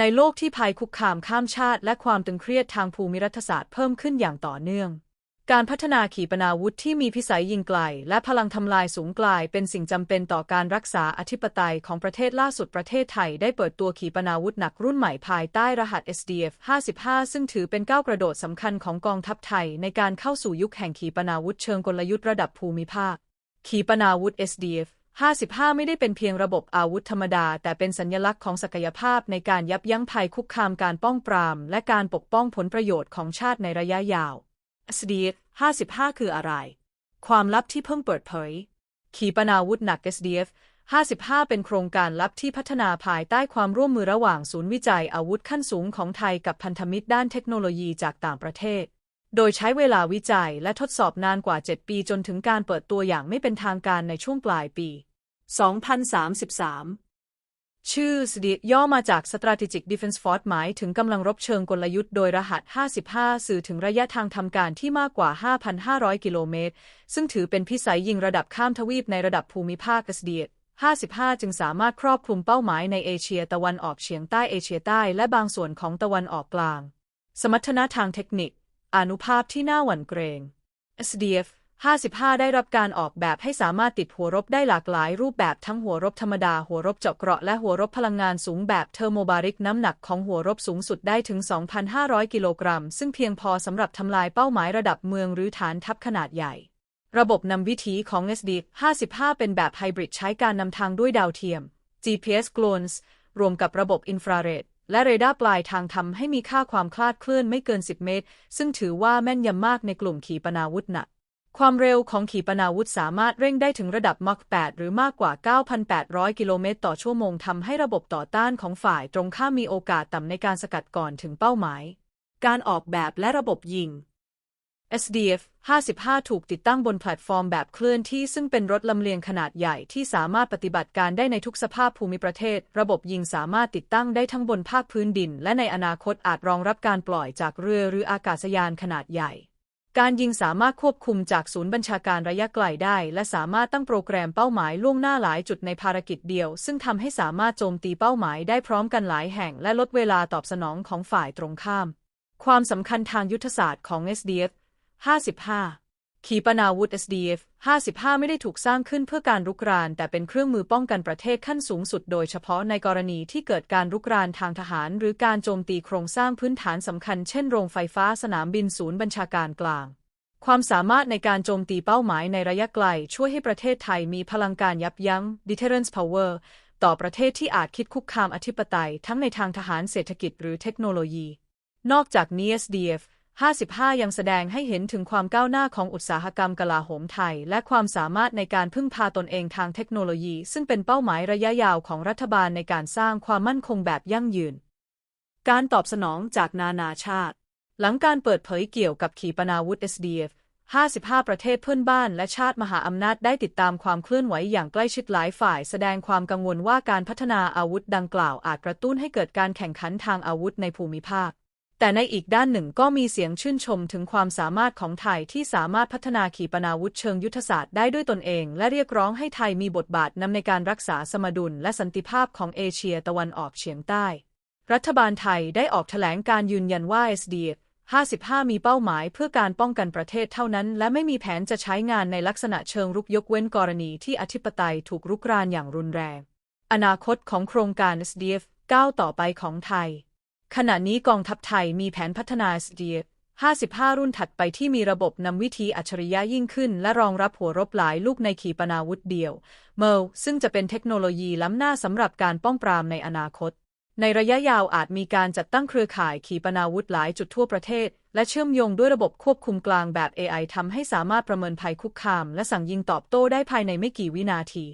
ในโลกที่ภัยคุกคามข้ามชาติ และความตึงเครียดทางภูมิรัฐศาสตร์เพิ่มขึ้นอย่างต่อเนื่อง การพัฒนาขีปนาวุธที่มีพิสัยยิงไกล และพลังทำลายสูงไกลเป็นสิ่งจำเป็นต่อการรักษาอธิปไตยของประเทศล่าสุดประเทศไทย ได้เปิดตัวขีปนาวุธหนักรุ่นใหม่ภายใต้รหัส SDF 55 ซึ่งถือเป็นก้าวกระโดดสำคัญของกองทัพไทย ในการเข้าสู่ยุคแห่งขีปนาวุธเชิงกลยุทธ์ระดับภูมิภาค ขีปนาวุธ SDF 55 ไม่ได้เป็นเพียงระบบอาวุธธรรมดา แต่เป็นสัญลักษณ์ของศักยภาพในการยับยั้งภัยคุกคามการป้องปราม และการปกป้องผลประโยชน์ของชาติในระยะยาว SDF 55 คืออะไร ความลับที่เพิ่งเปิดเผย ขีปนาวุธหนัก SDF 55 เป็นโครงการลับที่พัฒนาภายใต้ความร่วมมือระหว่างศูนย์วิจัยอาวุธขั้นสูงของไทยกับพันธมิตรด้านเทคโนโลยีจากต่างประเทศ โดยใช้เวลาวิจัยและทดสอบนานกว่า 7 ปีจนถึงการเปิดตัวอย่างไม่เป็นทางการในช่วงปลายปี 2033 ชื่อ SDF ย่อมาจาก Strategic Defense Force หมายถึงกำลังรบเชิงกลยุทธ์โดยรหัส 55 สื่อถึงระยะทางทำการที่มากกว่า 5,500 กิโลเมตร ซึ่งถือเป็นพิสัยยิงระดับข้ามทวีปในระดับภูมิภาค SDF 55 จึงสามารถครอบคลุมเป้าหมายในเอเชียตะวันออกเฉียงใต้เอเชียใต้และบางส่วนของตะวันออกกลาง สมรรถนะทางเทคนิค อนุภาพที่น่าหวั่นเกรง SDF 55 ได้รับการออกแบบให้สามารถติดหัวรบได้หลากหลายรูปแบบทั้งหัวรบธรรมดา หัวรบเจาะเกราะและหัวรบพลังงานสูงแบบเทอร์โมบาริกน้ำหนักของหัวรบสูงสุดได้ถึง 2,500 กิโลกรัม ซึ่งเพียงพอสำหรับทำลายเป้าหมายระดับเมืองหรือฐานทัพขนาดใหญ่ ระบบนำวิถีของ SD 55 เป็นแบบไฮบริดใช้การนำทางด้วยดาวเทียม GPS Clones รวมกับระบบอินฟราเรด และเรดาร์ปลายทางทำให้มีค่าความคลาดเคลื่อนไม่เกิน 10 เมตร ซึ่งถือว่าแม่นยำมากในกลุ่มขีปนาวุธหนักความเร็วของขีปนาวุธสามารถเร่งได้ถึงระดับม a ค8หรือมากกว่า 9,800 กิโลเมตรต่อชั่วโมงทำให้ระบบต่อต้านของฝ่ายตรงข้ามมีโอกาสต่ำในการสกัดก่อนถึงเป้าหมาย การออกแบบและระบบยิง SDF 55 ถูกติดตั้งบนแพลตฟอร์มแบบเคลื่อนที่ซึ่งเป็นรถลำเลียงขนาดใหญ่ที่สามารถปฏิบัติการได้ในทุกสภาพภูมิประเทศ ระบบยิงสามารถติดตั้งได้ทั้งบนภาคพื้นดิน และในอนาคตอาจรองรับการปล่อยจากเรือหรืออากาศยานขนาดใหญ่ การยิงสามารถควบคุมจากศูนย์บัญชาการระยะไกลได้ และสามารถตั้งโปรแกรมเป้าหมายล่วงหน้าหลายจุดในภารกิจเดียว ซึ่งทำให้สามารถโจมตีเป้าหมายได้พร้อมกันหลายแห่ง และลดเวลาตอบสนองของฝ่ายตรงข้าม ความสำคัญทางยุทธศาสตร์ของ SDF 55 ขีปนาวุธ SDF 55 ไม่ได้ถูกสร้างขึ้นเพื่อการรุกราน แต่เป็นเครื่องมือป้องกันประเทศขั้นสูงสุดโดยเฉพาะในกรณีที่เกิดการรุกรานทางทหาร หรือการโจมตีโครงสร้างพื้นฐานสำคัญเช่นโรงไฟฟ้าสนามบินศูนย์บัญชาการกลาง ความสามารถในการโจมตีเป้าหมายในระยะไกล ช่วยให้ประเทศไทยมีพลังการยับยั้ง deterrence power ต่อประเทศที่อาจคิดคุกคามอธิปไตย ทั้งในทางทหารเศรษฐกิจหรือเทคโนโลยี นอกจากนี้ SDF 55 ยังแสดงให้เห็นถึงความก้าวหน้าของอุตสาหกรรมกลาโหมไทย และความสามารถในการพึ่งพาตนเองทางเทคโนโลยี ซึ่งเป็นเป้าหมายระยะยาวของรัฐบาลในการสร้างความมั่นคงแบบยั่งยืน การตอบสนองจากนานาชาติ หลังการเปิดเผยเกี่ยวกับขีปนาวุธ SDF 55 ประเทศเพื่อนบ้านและชาติมหาอำนาจได้ติดตามความเคลื่อนไหวอย่างใกล้ชิดหลายฝ่าย แสดงความกังวลว่าการพัฒนาอาวุธดังกล่าวอาจกระตุ้นให้เกิดการแข่งขันทางอาวุธในภูมิภาค แต่ในอีกด้านหนึ่งก็มีเสียงชื่นชมถึงความสามารถของไทยที่สามารถพัฒนาขีปนาวุธเชิงยุทธศาสตร์ได้ด้วยตนเอง และเรียกร้องให้ไทยมีบทบาทนำในการรักษาสมดุลและสันติภาพของเอเชียตะวันออกเฉียงใต้ รัฐบาลไทยได้ออกแถลงการยืนยันว่า SDF 55 มีเป้าหมายเพื่อการป้องกันประเทศเท่านั้น และไม่มีแผนจะใช้งานในลักษณะเชิงรุกยกเว้นกรณีที่อธิปไตยถูกรุกรานอย่างรุนแรง อนาคตของโครงการ SDF ก้าวต่อไปของไทย ขณะนี้กองทัพไทยมีแผนพัฒนา SDF 55 รุ่นถัดไปที่มีระบบนำวิธีอัจฉริยะยิ่งขึ้น และรองรับหัวรบหลายลูกในขีปนาวุธเดียว เมลซึ่งจะเป็นเทคโนโลยีล้ำหน้าสำหรับการป้องปรามในอนาคต ในระยะยาวอาจมีการจัดตั้งเครือข่ายขีปนาวุธหลายจุดทั่วประเทศ และเชื่อมโยงด้วยระบบควบคุมกลางแบบ AI ทำให้สามารถประเมินภัยคุกคาม และสั่งยิงตอบโต้ได้ภายในไม่กี่วินาที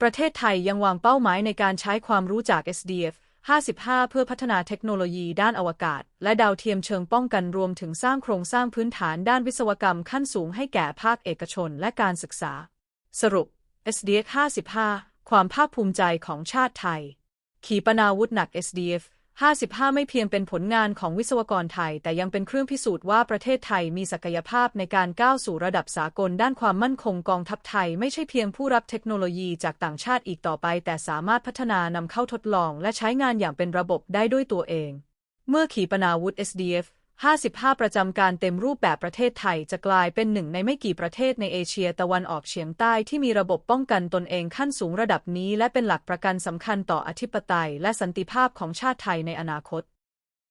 ประเทศไทยยังวางเป้าหมายในการใช้ความรู้จาก SDF 55 เพื่อพัฒนาเทคโนโลยีด้านอวกาศ และดาวเทียมเชิงป้องกันรวมถึงสร้างโครงสร้างพื้นฐานด้านวิศวกรรมขั้นสูงให้แก่ภาคเอกชนและการศึกษา สรุป SDF 55 ความภาคภูมิใจของชาติไทย ขีปนาวุธหนัก SDF 55 ไม่เพียงเป็นผลงานของวิศวกรไทย แต่ยังเป็นเครื่องพิสูจน์ว่าประเทศไทยมีศักยภาพในการก้าวสู่ระดับสากลด้านความมั่นคงกองทัพไทย ไม่ใช่เพียงผู้รับเทคโนโลยีจากต่างชาติอีกต่อไป แต่สามารถพัฒนานำเข้าทดลอง และใช้งานอย่างเป็นระบบได้ด้วยตัวเอง เมื่อขีปนาวุธ SDF 55 ประจำการเต็มรูปแบบประเทศไทยจะกลายเป็นหนึ่งในไม่กี่ประเทศในเอเชียตะวันออกเฉียงใต้ที่มีระบบป้องกันตนเองขั้นสูงระดับนี้ และเป็นหลักประกันสำคัญต่ออธิปไตยและสันติภาพของชาติไทยในอนาคต